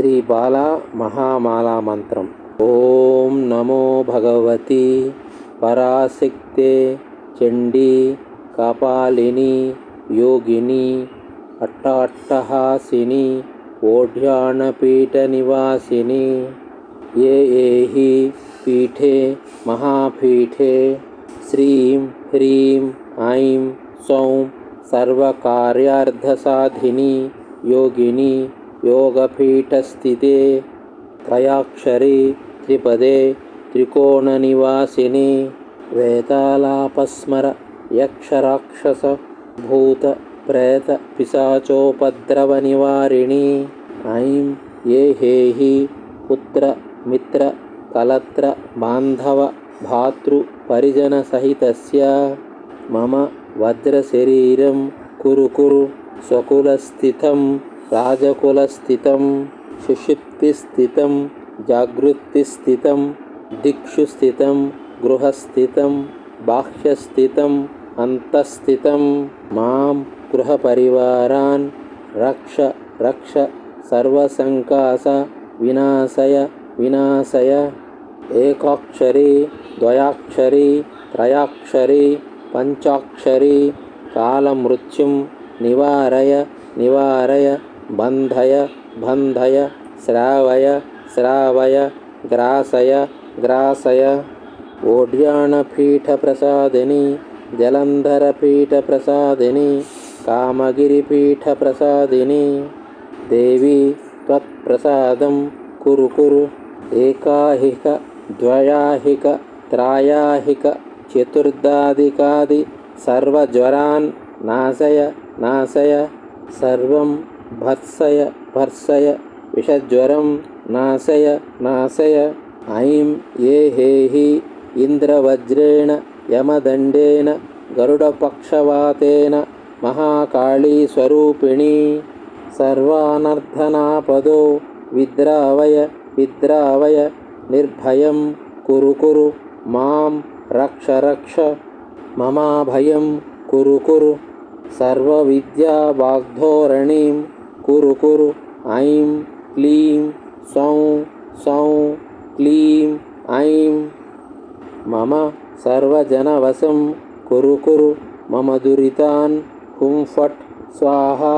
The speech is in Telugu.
శ్రీ బాలా మహామాలా మంత్రం. ఓం నమో భగవతి పరాశక్తే చండీ కపాలిని యోగిని అట్టాట్టహాసిని ఓఢ్యానపీఠనివాసిని ఏ ఏహి పీఠే మహాపీఠే శ్రీం హ్రీం ఐం సౌం సర్వకార్యార్థసాధిని యోగిని యోగపీఠస్థితే త్రయాక్షరి త్రిపదే త్రికోణనివాసిని వేతాలాపస్మర యక్షరాక్షస భూత ప్రేత పిశాచోపద్రవ నివారిణి ఐం ఏ హేహి పుత్ర మిత్ర కలత్ర బాంధవ భాతృ పరిజన సహితస్య మమ రాజకులస్థితం సుషుప్తిస్థితం జాగృత్తిస్థితం దిక్షు స్థితం గృహస్థితం బాహ్యస్థితం అంతఃస్థితం. మాం గృహపరివారాన్ రక్ష రక్ష సర్వసంకాస వినాశయ వినాశయ. ఏకాక్షరి ద్వయాక్షరి త్రయాక్షరి పంచాక్షరి కాలమృత్యుం నివారయ నివారయ. बन्धय बन्धय श्रावय श्रावय ग्रासय ग्रासय। ओड्याणपीठप्रसादिनि जलन्धरपीठप्रसादिनि कामगिरिपीठप्रसादिनि। देवी त्वत्प्रसादं कुरु कुरु। एकाहिक द्वयाहिक त्रायाहिक चतुर्धादिकादि सर्वज्वरान् नाशय नाशय। सर्वं भर्सय भर्सय विषज्वरं नाशय नाशय। ऐं ये हेहि इन्द्रवज्रेण यमदण्डेन गरुडपक्षवातेन महाकालीस्वरूपिणी। सर्वानर्धनापदो विद्रावय विद्रावय निर्भयं कुरु कुरु। मां रक्ष रक्ष ममाभयं कुरु कुरु। सर्वविद्यावाग्धोरणीं कुरु कुरु ऐं क्लीं सौं सौं क्लीं ऐं। मम सर्वजनवशं कुरु कुरु मम दुरितान् हुं फट् स्वाहा।